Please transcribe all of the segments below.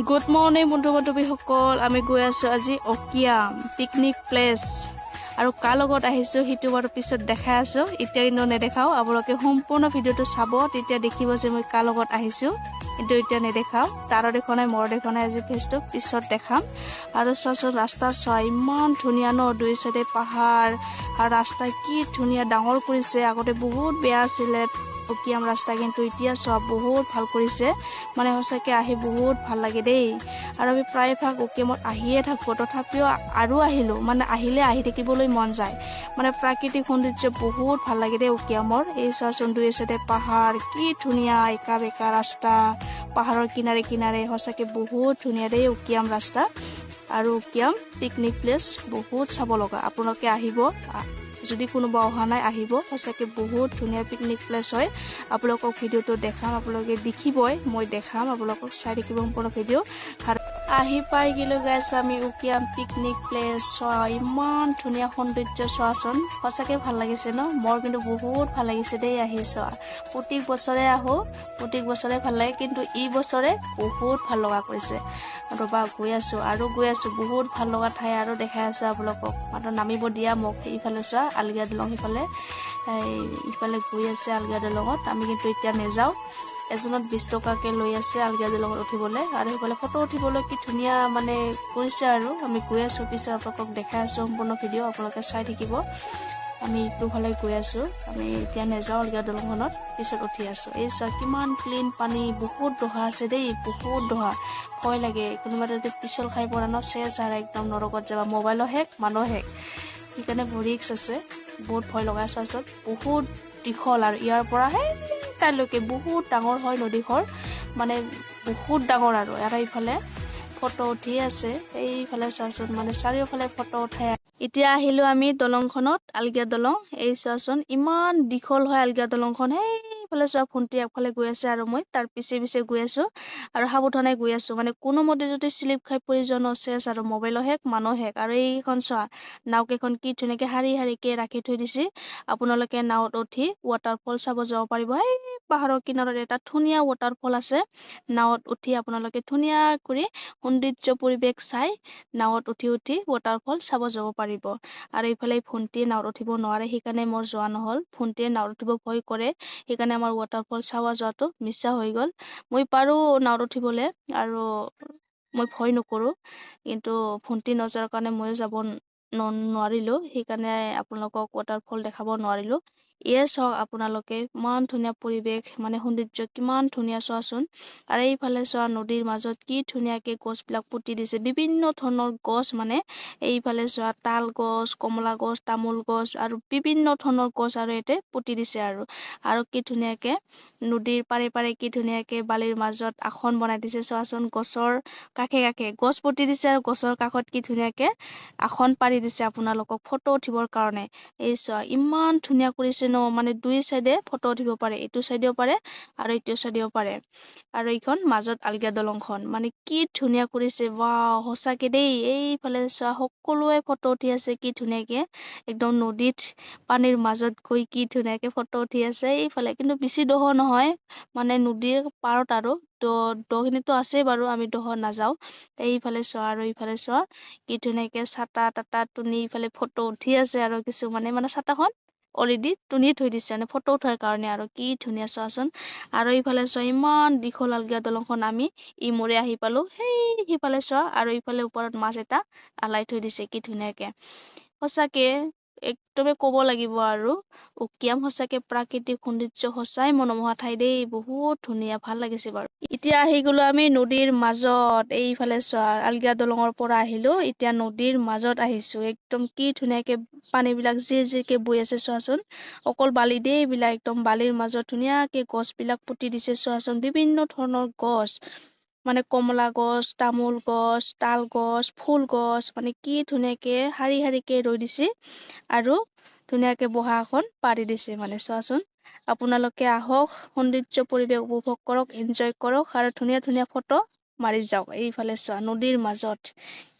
Good morning বন্ধু বান্ধৱীসকল আমি গৈ আছোঁ আজি অকিয়াম পিকনিক প্লেচ আৰু কাৰ লগত আহিছোঁ সেইটো বাৰু পিছত দেখাই আছোঁ। এতিয়া কিন্তু নেদেখাওঁ। আপোনালোকে সম্পূৰ্ণ ভিডিঅ'টো চাব তেতিয়া দেখিব যে মই কাৰ লগত আহিছোঁ। কিন্তু এতিয়া নেদেখাওঁ। তাৰো দেখা নাই মোৰ নাই আজি ফেচটো পিছত দেখাম। আৰু চোৱাচোন ৰাস্তা চোৱা ইমান ধুনীয়া ন দুই চাইডে পাহাৰ। আৰু ৰাস্তা কি ধুনীয়া ডাঙৰ কৰিছে। আগতে বহুত বেয়া আছিলে। অকিয়াম ৰাস্তা কিন্তু এতিয়া চোৱা বহুত ভাল কৰিছে। মানে সঁচাকৈ আহি বহুত ভাল লাগে দেই। আৰু আমি প্ৰায়ভাগ অকিয়ামত আহিয়ে থাকোঁ তথাপিও আৰু আহিলোঁ মানে আহিলে আহি থাকিবলৈ মন যায়। মানে প্ৰাকৃতিক সৌন্দৰ্য বহুত ভাল লাগে দেই উকিয়ামৰ এই চোৱাচোন দুই চাইডে পাহাৰ কি ধুনীয়া একা বেকা ৰাস্তা পাহাৰৰ কিনাৰে কিনাৰে সঁচাকৈ বহুত ধুনীয়া দেই উকিয়াম ৰাস্তা। আৰু উকিয়াম পিকনিক প্লেচ বহুত চাব লগা আপোনালোকে আহিব যদি কোনোবা অহা নাই আহিব। সঁচাকৈ বহুত ধুনীয়া পিকনিক প্লেচ হয়। আপোনালোকক ভিডিঅ'টো দেখাম আপোনালোকে দেখিবই মই দেখাম আপোনালোকক চাই থাকিব সম্পূৰ্ণ ভিডিঅ' আহি পাই গ'লো গাইছ আমি উকিয়াম পিকনিক প্লেচ চোৱা ইমান ধুনীয়া সৌন্দৰ্য চোৱাচোন। সঁচাকৈ ভাল লাগিছে ন? মোৰ কিন্তু বহুত ভাল লাগিছে দেই আহি চোৱা। প্ৰত্যেক বছৰে আহোঁ প্ৰত্যেক বছৰে ভাল লাগে কিন্তু এই বছৰে বহুত ভাল লগা কৰিছে। ৰ'বা গৈ আছোঁ আৰু গৈ আছোঁ বহুত ভাল লগা ঠাই আৰু দেখাই আছোঁ আপোনালোকক। মাত্ৰ নামিব দিয়া মোক ইফালে চোৱা আলগিয়া দলং সিফালে। ইফালে গৈ আছে আলগিয়া দলঙত আমি কিন্তু এতিয়া নেযাওঁ। এজনত বিছ টকাকৈ লৈ আছে আলগিয়া দলঙত উঠিবলৈ। আৰু সেইফালে ফটো উঠিবলৈ কি ধুনীয়া মানে কৰিছে আৰু। আমি গৈ আছোঁ পিছত আপোনালোকক দেখাই আছোঁ সম্পূৰ্ণ ভিডিঅ' আপোনালোকে চাই থাকিব। আমি ইটো ফালে গৈ আছোঁ আমি এতিয়া নেযাওঁ আলগিয়া দলংখনত পিছত উঠি আছোঁ। এই চোৱা কিমান ক্লিন পানী বহুত দহা আছে দেই বহুত দহা। ভয় লাগে কোনোবা যদি পিছল খাই পৰা ন চেচ আৰু একদম নৰকত যাবা। মোবাইলো শেষ মানুহ শেষ। সেইকাৰণে বহুত ৰিক্স আছে বহুত ভয় লগাই চোৱাচোন বহুত দীঘল। আৰু ইয়াৰ পৰা সেই তালৈকে বহুত ডাঙৰ হয় নদীখন মানে বহুত ডাঙৰ আৰু আৰু ইফালে ফটো উঠি আছে। এইফালে চোৱাচোন মানে চাৰিওফালে ফটো উঠাই এতিয়া আহিলো আমি দলংখনত আলগিয়া দলং। এই চোৱাচোন ইমান দীঘল হয় আলগিয়া দলংখন। সেইফালে চোৱা ভণ্টি আগফালে গৈ আছে আৰু মই তাৰ পিছে পিছে গৈ আছো আৰু সাৱধানে গৈ আছো। মানে কোনোমতে যদি শ্লিপ খাই পৰি যোৱা নচেছ আৰু মোবাইলো শেষ মানুহ শেষ আৰু এইখন চোৱা নাওকেইখন কি ধুনীয়াকে শাৰী শাৰীকে ৰাখি থৈ দিছে। আপোনালোকে নাৱত উঠি ৱাটাৰফল চাব যাব পাৰিব। এই পাহাৰৰ কিনাৰত এটা ধুনীয়া ৱাটাৰফল আছে। নাৱত উঠি আপোনালোকে ধুনীয়া কৰি সৌন্দৰ্য পৰিৱেশ চাই নাৱত উঠি উঠি ৱাটাৰফল চাব যাব পাৰিব। আৰু এইফালে ভণ্টিয়ে নাৱত উঠিব নোৱাৰে সেইকাৰণে মোৰ যোৱা নহ'ল। ভণ্টিয়ে নাৱত উঠিব ভয় কৰে সেইকাৰণে আমাৰ ৱাটাৰফল চাব যোৱাটো মিছা হৈ গ'ল। মই পাৰোঁ নাৱত উঠিবলৈ আৰু মই ভয় নকৰোঁ কিন্তু ভণ্টি নযোৱাৰ কাৰণে ময়ো যাব নোৱাৰিলোঁ সেইকাৰণে আপোনালোকক ৱাটাৰফল দেখাব নোৱাৰিলোঁ। এয়ে চাওক আপোনালোকে ইমান ধুনীয়া পৰিৱেশ মানে সৌন্দৰ্য কিমান ধুনীয়া চোৱাচোন। আৰু এইফালে চোৱা নদীৰ মাজত কি ধুনীয়াকে গছবিলাক পুতি দিছে বিভিন্ন ধৰণৰ গছ মানে। এইফালে চোৱা তাল গছ কমলা গছ তামোল গছ আৰু বিভিন্ন ধৰণৰ গছ আৰু ইয়াতে পুতি দিছে আৰু। আৰু কি ধুনীয়াকে নদীৰ পাৰে পাৰে কি ধুনীয়াকে বালিৰ মাজত আসন বনাই দিছে চোৱাচোন গছৰ কাষে কাষে। গছ পুতি দিছে আৰু গছৰ কাষত কি ধুনীয়াকে আসন পাৰি দিছে আপোনালোকক ফটো উঠিবৰ কাৰণে। এই চোৱা ইমান ধুনীয়া কৰিছে ন মানে দুই চাইডে ফটো উঠিব পাৰে এইটো চাইডেও পাৰে আৰু এইটো চাইডেও পাৰে। আৰু এইখন মাজত আলগিয়া দলংখন মানে কি ধুনীয়া কৰিছে বা সঁচাকে দেই এইফালে চোৱা সকলোৱে ফটো উঠি আছে কি ধুনীয়াকে একদম নদীত পানীৰ মাজত গৈ কি ধুনীয়াকে ফটো উঠি আছে এইফালে কিন্তু বেছি দহ নহয় মানে নদীৰ পাৰত আৰু দখিনিতো আছেই বাৰু আমি দহ নাযাওঁ এইফালে চোৱা আৰু এইফালে চোৱা কি ধুনীয়াকে চাটা তাটা তুনি ইফালে ফটো উঠি আছে আৰু কিছুমানে মানে চাটাখন অলৰেডি তুনি থৈ দিছে মানে ফটো উঠাৰ কাৰণে আৰু কি ধুনীয়া চোৱাচোন। আৰু ইফালে চোৱা ইমান দীঘল আলগীয়া দলংখন আমি ইমূৰে আহি পালো। সেই সিফালে চোৱা আৰু ইফালে ওপৰত মাছ এটা আলাই থৈ দিছে কি ধুনীয়াকে। সঁচাকে একদমে ক'ব লাগিব আৰু। উকিয়াম সঁচাকে প্ৰাকৃতিক সৌন্দৰ্য সঁচাই মনোমোহা ঠাই দেই বহুত ধুনীয়া ভাল লাগিছে বাৰু। এতিয়া আহি গলো আমি নদীৰ মাজত এইফালে চোৱা আলগিয়া দলঙৰ পৰা আহিলো এতিয়া নদীৰ মাজত আহিছো। একদম কি ধুনীয়াকে পানীবিলাক জিৰ জিৰকে বৈ আছে চোৱাচোন। অকল বালি দেই এইবিলাক একদম বালিৰ মাজত ধুনীয়াকে গছবিলাক পুতি দিছে চোৱাচোন বিভিন্ন ধৰণৰ গছ। মানে কমলা গছ তামোল গছ তাল গছ ফুল গছ মানে কি ধুনীয়াকে শাৰী শাৰীকে ৰৈ দিছে আৰু ধুনীয়াকে বহা এখন পাৰি দিছে মানে চোৱাচোন। আপোনালোকে আহক সৌন্দৰ্য পৰিৱেশ উপভোগ কৰক এনজয় কৰক আৰু ধুনীয়া ধুনীয়া ফটো মাৰি যাওক এইফালে চোৱা নদীৰ মাজত।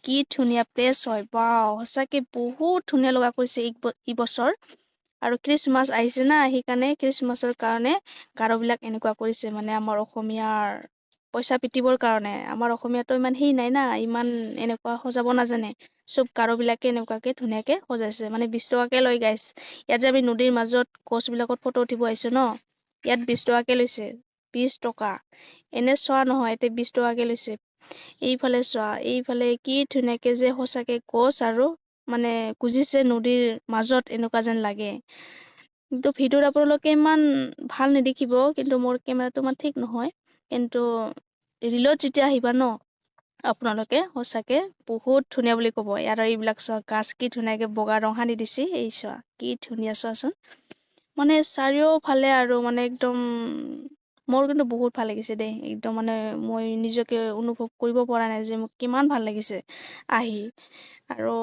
কি ধুনীয়া প্লেচ হয় বা সঁচাকে বহুত ধুনীয়া লগা কৰিছে এই বছৰ। আৰু খ্ৰীষ্টমাছ আহিছে না সেইকাৰণে খ্ৰীষ্টমাছৰ কাৰণে গাৰোবিলাক এনেকুৱা কৰিছে মানে আমাৰ অসমীয়াৰ পইচা পিটিবৰ কাৰণে। আমাৰ অসমীয়াতো ইমান সেই নাই না ইমান এনেকুৱা সজাব নাজানে। চব গাৰোবিলাকে এনেকুৱাকে ধুনীয়াকে সজাইছে মানে বিছ টকাকে লৈ গাইছ ইয়াত যে আমি নদীৰ মাজত গছবিলাকত ফটো উঠিব আহিছো ন ইয়াত বিছ টকাকে লৈছে বিছ টকা। এনে চোৱা নহয় এতিয়া বিছ টকাকে লৈছে। এইফালে চোৱা এইফালে কি ধুনীয়াকে যে সঁচাকে গছ আৰু মানে গুজিছে নদীৰ মাজত এনেকুৱা যেন লাগে। কিন্তু ভিডিঅ'ত আপোনালোকে ইমান ভাল নেদেখিব কিন্তু মোৰ কেমেৰাটো ইমান ঠিক নহয়। কিন্তু ৰিলত যেতিয়া আহিবা ন আপোনালোকে সঁচাকে বহুত ধুনীয়া বুলি ক'ব। ইয়াত আৰু এইবিলাক চোৱা গাছ কি ধুনীয়াকে বগা ৰং সানি দিছে এই চোৱা কি ধুনীয়া চোৱাচোন। মানে চাৰিওফালে আৰু মানে একদম মোৰ কিন্তু বহুত ভাল লাগিছে দেই। একদম মানে মই নিজকে অনুভৱ কৰিব পৰা নাই যে মোক কিমান ভাল লাগিছে আহি। আৰু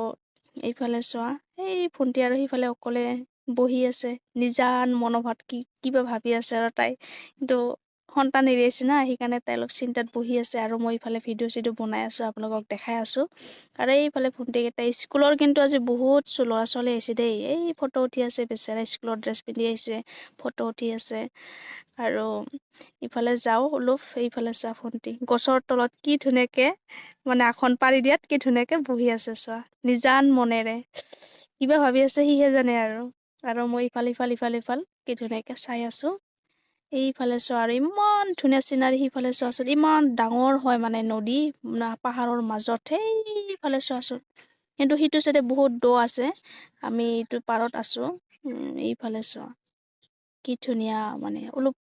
এইফালে চোৱা এই ভণ্টি আৰু সিফালে অকলে বহি আছে। নিজান মনোভাৱ কি কিবা ভাবি আছে আৰু তাই। কিন্তু সন্তান এৰি আছে না সেইকাৰণে অলপ চিন্তাত বহি আছে আৰু মই ইফালে ভিডিঅ' চিডিঅ' বনাই আছো আপোনালোকক দেখাই আছো। আৰু এইফালে ভণ্টিকেইটা স্কুলৰ কিন্তু আজি বহুত ল'ৰা ছোৱালী আহিছে দেই। এই ফটো উঠি আছে বেচেৰা স্কুলৰ ড্ৰেছ পিন্ধি আহিছে ফটো উঠি আছে। আৰু ইফালে যাওঁ অলপ এইফালে চোৱা ভণ্টি গছৰ তলত কি ধুনীয়াকে মানে আসন পাৰি দিয়াত কি ধুনীয়াকে বহি আছে চোৱা নিজান মনেৰে। কিবা ভাবি আছে সিহে জানে আৰু। আৰু মই ইফাল ইফাল ইফাল ইফাল কি ধুনীয়াকে চাই আছো। এইফালে চোৱা আৰু ইমান ধুনীয়া চিনাৰী সিফালে চোৱাচোন ইমান ডাঙৰ হয় মানে নদী পাহাৰৰ মাজত সেইফালে চোৱাচোন কিন্তু সিটো চাইডে বহুত দ আছে আমি এইটো পাৰত আছো এইফালে চোৱা। কি ধুনীয়া মানে অলপ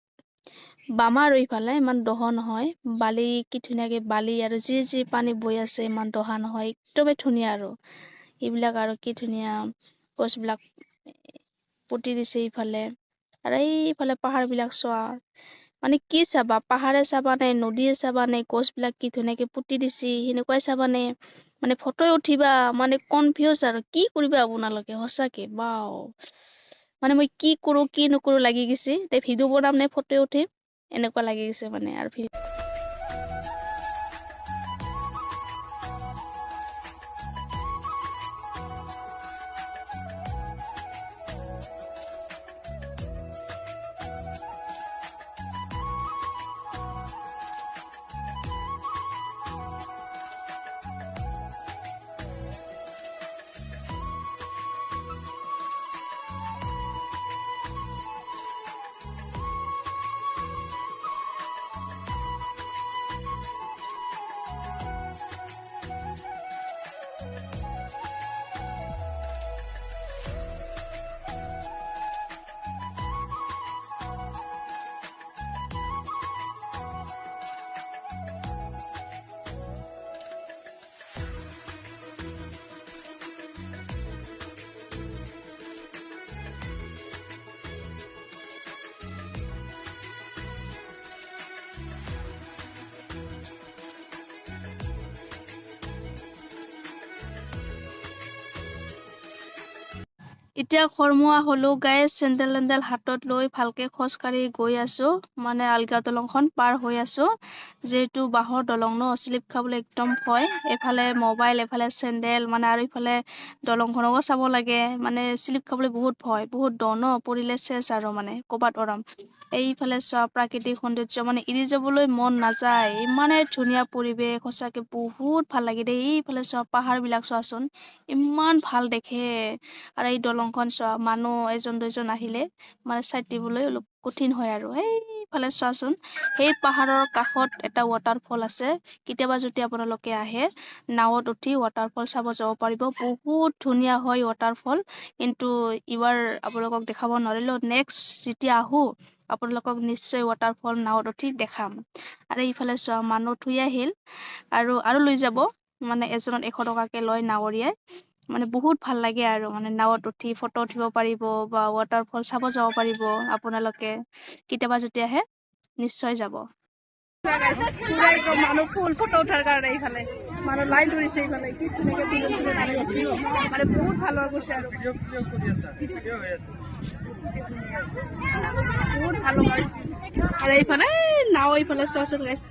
বামা আৰু ইফালে ইমান দহ নহয় বালি কি ধুনীয়াকে বালি আৰু যি যি পানী বৈ আছে ইমান দহা নহয় একদমেই ধুনীয়া আৰু। এইবিলাক আৰু কি ধুনীয়া গছবিলাক পুতি দিছে ইফালে আৰু এইফালে পাহাৰ বিলাক চোৱা মানে কি চাবা পাহাৰে চাবা নে নদীয়ে চাবা নে গছবিলাক কি ধুনীয়াকে পুতি দিছে সেনেকুৱাই চাবা নে? মানে ফটোয়ে উঠিবা মানে কনফিউজ আৰু কি কৰিবা আপোনালোকে সঁচাকে বাও মানে মই কি কৰো কি নকৰো লাগি গৈছে। তে ভিডিঅ' বনাম নে ফটোয়ে উঠিম এনেকুৱা লাগি গৈছে মানে আৰু এতিয়া খৰমুৱা হলো গাই চেন্দেল তেন্দেল হাতত লৈ ভালকে খোজ কাঢ়ি গৈ আছো মানে আলগা দলংখন পাৰ হৈ আছো। যিহেতু বাঁহৰ দলং ন শ্লিপ খাবলৈ একদম ভয়। এফালে মোবাইল এফালে চেন্দেল মানে আৰু ইফালে দলংখনকো চাব লাগে। মানে শ্লিপ খাবলৈ বহুত ভয় বহুত দ ন পৰিলে চেচ আৰু মানে ক'বাত অৰাম এইফালে চোৱা প্ৰাকৃতিক সৌন্দৰ্য মানে এৰি যাবলৈ মন নাযায়। ইমানে ধুনীয়া পৰিৱেশ সঁচাকে বহুত ভাল লাগে দেই। এইফালে চোৱা পাহাৰ বিলাক চোৱাচোন ইমান ভাল দেখে। আৰু এই দলংখন চোৱা মানুহ এজন দুজন আহিলে মানে চাইড দিবলৈ অলপ কঠিন হয় আৰু। সেইফালে চোৱাচোন সেই পাহাৰৰ কাষত এটা ৱাটাৰফল আছে। কেতিয়াবা যদি আপোনালোকে আহে নাৱত উঠি ৱাটাৰফল চাব যাব পাৰিব। বহুত ধুনীয়া হয় ৱাটাৰফল কিন্তু এইবাৰ আপোনালোকক দেখাব নোৱাৰিলো। নেক্সট যেতিয়া আহো আপোনালোকক নিশ্চয় ৱাটাৰফল নাৱত উঠি দেখাম। আৰু ইফালে চোৱা মানুহ থৈ আহিল আৰু আৰু লৈ যাব। মানে এজনত এশ টকাকে লয় নাৱৰীয়াই। মানে বহুত ভাল লাগে আৰু মানে নাৱত উঠি ফটো উঠিব পাৰিব বা ৱাটাৰফল চাব যাব পাৰিব আপোনালোকে। কেতিয়াবা যদি আহে নিশ্চয় যাব। মানুহ ফুল ফটো উঠাৰ কাৰণে এইফালে। মানুহ লাইন ধৰিছে এইফালে কি ধুনীয়াকে আহি আছে মানে বহুত ভাল হৈ গৈছে আৰু। বহুত ভাল হৈছে আৰু এইফালে এই নাও এইফালে চোৱাচোন গাইছ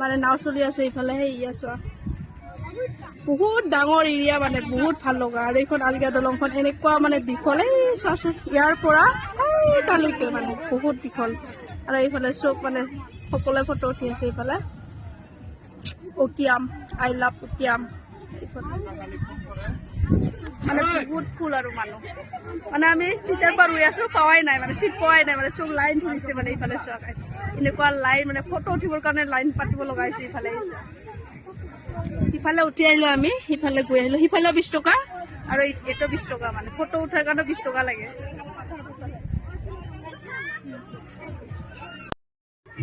মানে নাও চলি আছে এইফালে সেই ইয়া চোৱা। বহুত ডাঙৰ এৰিয়া মানে বহুত ভাল লগা। আৰু এইখন আলিগা দলংখন এনেকুৱা মানে দীঘল। এই চোৱাচোন ইয়াৰ পৰা তালৈকে মানে বহুত দীঘল। আৰু এইফালে চব মানে সকলোৱে ফটো উঠি আছে এইফালে। অকিয়াম আই লাভ অকিয়াম মানে বহুত ফুল আৰু মানুহ। মানে আমি তেতিয়াৰ পৰা ৰৈ আছো, পোৱাই নাই মানে চিট পোৱাই নাই মানে চব লাইন ধৰিছে মানে ইফালে চোৱা গাইছ এনেকুৱা লাইন মানে ফটো উঠিবৰ কাৰণে লাইন পাতিব লগা হৈছে ইফালে আহিছে। সিফালে উঠি আহিলো আমি, সিফালে গৈ আহিলো। সিফালেও বিছ টকা আৰু এইটো বিছ টকা মানে ফটো উঠাৰ কাৰণে বিছ টকা লাগে।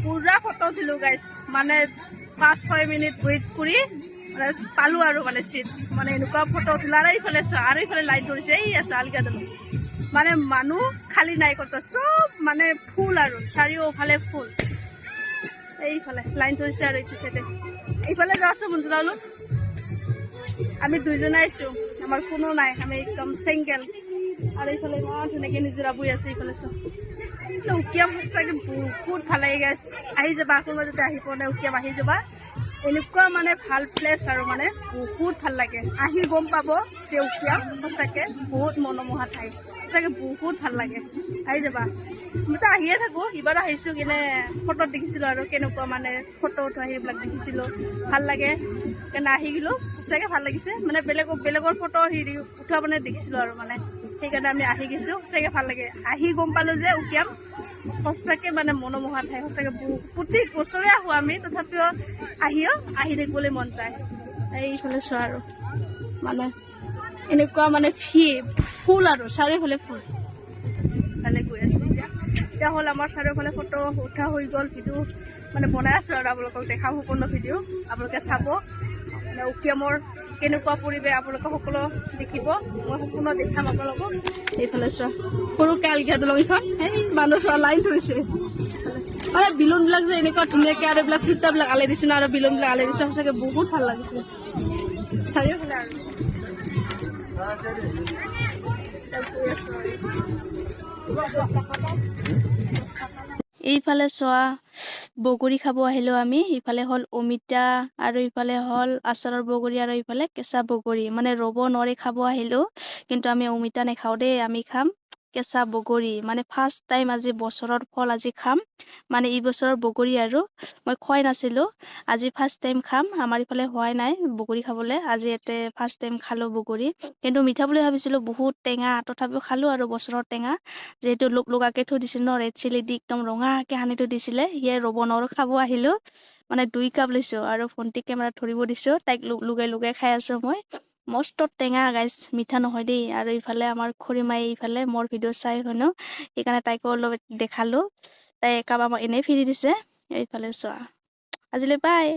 পুৰা ফটো উঠিলো গাইছ মানে পাঁচ, ছয় মিনিট ৱেইট কৰি মানে পালো আৰু মানে চিট মানে এনেকুৱা ফটো উঠিলো, আৰু এইফালে আৰু এইফালে লাইট ধৰিছে, এই আছে আলগা দলং মানে মানুহ খালী নাই ক'ত, চব মানে ফুল আৰু, চাৰিওফালে ফুল এইফালে লাইন ধৰিছে আৰু এইটো চাইডে এইফালে যাওঁচোন মঞ্জুলা অলপ। আমি দুইজনে আহিছোঁ, আমাৰ কোনো নাই, আমি একদম চিংগেল আৰু এইফালে ইমান ধুনীয়াকৈ নিজৰা বৈ আছে, এইফালে কিন্তু উকিয়াম সঁচাকৈ বহুত ভাল লাগে আহি যাবা কোনোবা যদি আহি পোৱা নাই উকিয়াম আহি যাবা। এনেকুৱা মানে ভাল প্লেচ আৰু মানে বহুত ভাল লাগে। আহি গম পাব যে উকিয়াম সঁচাকৈ বহুত মনোমোহা ঠাই। সঁচাকৈ বহুত ভাল লাগে। আহি যাবা। মইতো আহিয়ে থাকোঁ এইবাৰ আহিছোঁ কিনে ফটোত দেখিছিলোঁ আৰু কেনেকুৱা মানে ফটো উঠোৱা সেইবিলাক দেখিছিলোঁ। ভাল লাগে। সেইকাৰণে আহি গ'লোঁ। সঁচাকৈ ভাল লাগিছে। মানে বেলেগৰ বেলেগৰ ফটো হেৰি উঠোৱা মানে দেখিছিলোঁ আৰু মানে। সেইকাৰণে আমি আহি গৈছোঁ। সঁচাকৈ ভালো লাগে। আহি গম পালোঁ যে উকিয়াম সঁচাকৈ মানে মনোমোহা ঠাই, সঁচাকৈ বহু প্ৰতি বছৰে আহোঁ আমি, তথাপিও আহিও, আহি থাকিবলৈ মন যায়। এইফালে চোৱা আৰু। মানে এনেকুৱা মানে ফি ফুল আৰু চাৰিওফালে ফুল। ভালে গৈ আছোঁ এতিয়া এতিয়া হ'ল আমাৰ চাৰিওফালে ফটো উঠা হৈ গ'ল, ভিডিঅ' মানে বনাই আছোঁ আৰু আপোনালোকক দেখাম সম্পূৰ্ণ ভিডিঅ' আপোনালোকে চাব। মানে উকিয়ামৰ কেনেকুৱা পৰিৱেশ আপোনালোকে সকলো দেখিব? মই সম্পূৰ্ণ দেখাম আপোনালোকক। এইফালে চোৱা সৰুকৈ আলগিয়া দলং এইখন। সেই মানুহ চোৱা, লাইন ধৰিছে। মানে বিলুনবিলাক যে এনেকুৱা ধুনীয়াকৈ আৰু এইবিলাক ফিল্টাৰবিলাক আলাই দিছে ন, আৰু বিলুনবিলাক আলাই দিছে, সঁচাকৈ বহুত ভালো লাগিছে। চাৰিওফালে আৰু। আছোঁ আৰু। এইফালে চোৱা বগৰী খাব আহিলো আমি ইফালে হ'ল অমিতা আৰু ইফালে হ'ল আচাৰৰ বগৰী আৰু ইফালে কেঁচা বগৰী। মানে ৰ'ব নোৱাৰি খাব আহিলো কিন্তু আমি অমিতা নাখাওঁ দেই আমি খাম। কেঁচা বগৰী মানে ফাৰ্ষ্ট টাইম আজি বছৰৰ ফল আজি খাম। মানে এই বছৰৰ বগৰী আৰু মই খোৱাই নাছিলো আজি ফাৰ্ষ্ট টাইম খাম। আমাৰ ইফালে হোৱাই নাই বগৰী খাবলৈ। আজি ইয়াতে ফাৰ্ষ্ট টাইম খালো বগৰী। কিন্তু মিঠা বুলি ভাবিছিলো বহুত টেঙা তথাপিও খালো আৰু বছৰৰ টেঙা। যিহেতু লোক লোকাকে থৈ দিছিল ন ৰেড চিলি দি একদম ৰঙাকে সানি থৈ দিছিলে সিয়ে ৰ'ব নোৱাৰো খাব আহিলো। মানে দুই কাপ লৈছো আৰু ভণ্টিক কেমেৰাত ধৰিব দিছো তাইক লু- লুকাই লুকাই খাই আছো মই। মস্ত টেঙা গাইছ মিঠা নহয় দেই। আৰু ইফালে আমাৰ খুৰীমাই ইফালে মোৰ ভিডিঅ' চাই শুনো সেইকাৰণে তাইকো অলপ দেখালো। তাই আমাক এনেই ফিৰি দিছে। এইফালে চোৱা। আজিলৈ বাই